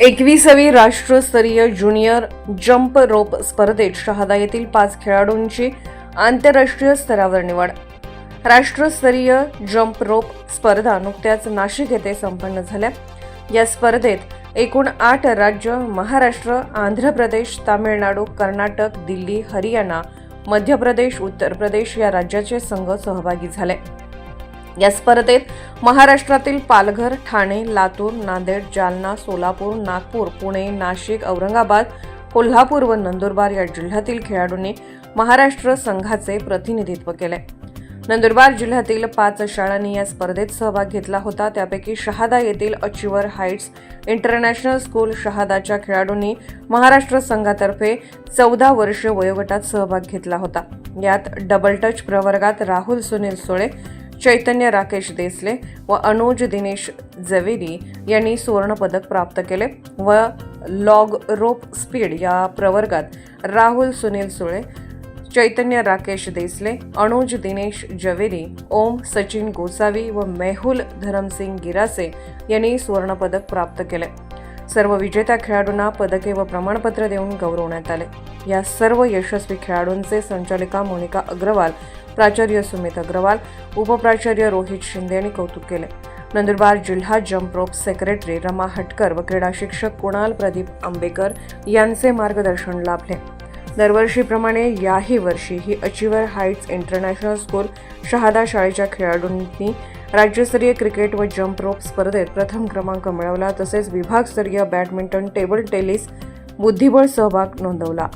एकविसावी राष्ट्रस्तरीय junior jump रोप स्पर्धेत शहादा येथील पाच खेळाडूंची आंतरराष्ट्रीय स्तरावर निवड. राष्ट्रस्तरीय जम्प रोप स्पर्धा नुकत्याच नाशिक येथे संपन्न झाल्या. या स्पर्धेत एकूण आठ राज्य महाराष्ट्र आंध्र प्रदेश तामिळनाडू कर्नाटक दिल्ली हरियाणा मध्य प्रदेश उत्तर प्रदेश या राज्याचे संघ सहभागी झाले. या स्पर्धेत महाराष्ट्रातील पालघर ठाणे लातूर नांदेड जालना सोलापूर नागपूर पुणे नाशिक औरंगाबाद कोल्हापूर व नंदुरबार या जिल्ह्यातील खेळाडूंनी महाराष्ट्र संघाचे प्रतिनिधित्व केले. नंदुरबार जिल्ह्यातील पाच शाळांनी या स्पर्धेत सहभाग घेतला होता. त्यापैकी शहादा येथील अचिवर हाईट्स इंटरनॅशनल स्कूल शहादाच्या खेळाडूंनी महाराष्ट्र संघातर्फे चौदा वर्ष वयोगटात सहभाग घेतला होता. यात डबल टच प्रवर्गात राहुल सुनील सोळे चैतन्य राकेश देसले व अनुज दिनेश जवेरी यांनी सुवर्णपदक प्राप्त केले व लॉग रोप स्पीड या प्रवर्गात राहुल सुनील सुळे चैतन्य राकेश देसले अनुज दिनेश जवेरी ओम सचिन गोसावी व मेहुल धरमसिंग गिरासे यांनी सुवर्णपदक प्राप्त केले. सर्व विजेत्या खेळाडूंना पदके व प्रमाणपत्र देऊन गौरवण्यात आले. या सर्व यशस्वी खेळाडूंचे संचालिका मोनिका अग्रवाल प्राचार्य सुमित अग्रवाल उपप्राचार्य रोहित शिंदे यांनी कौतुक केले. नंदुरबार जिल्हा जम्प रोप सेक्रेटरी रमा हटकर व क्रीडा शिक्षक कुणाल प्रदीप आंबेकर यांचे मार्गदर्शन लाभले. दरवर्षीप्रमाणे याही वर्षी ही achiever heights international school Shahada शाळेच्या खेळाडूंनी राज्यस्तरीय क्रिकेट व जम्प रोप स्पर्धेत प्रथम क्रमांक मिळवला. तसेच विभागस्तरीय बॅडमिंटन टेबल टेनिस बुद्धिबळ सहभाग नोंदवला.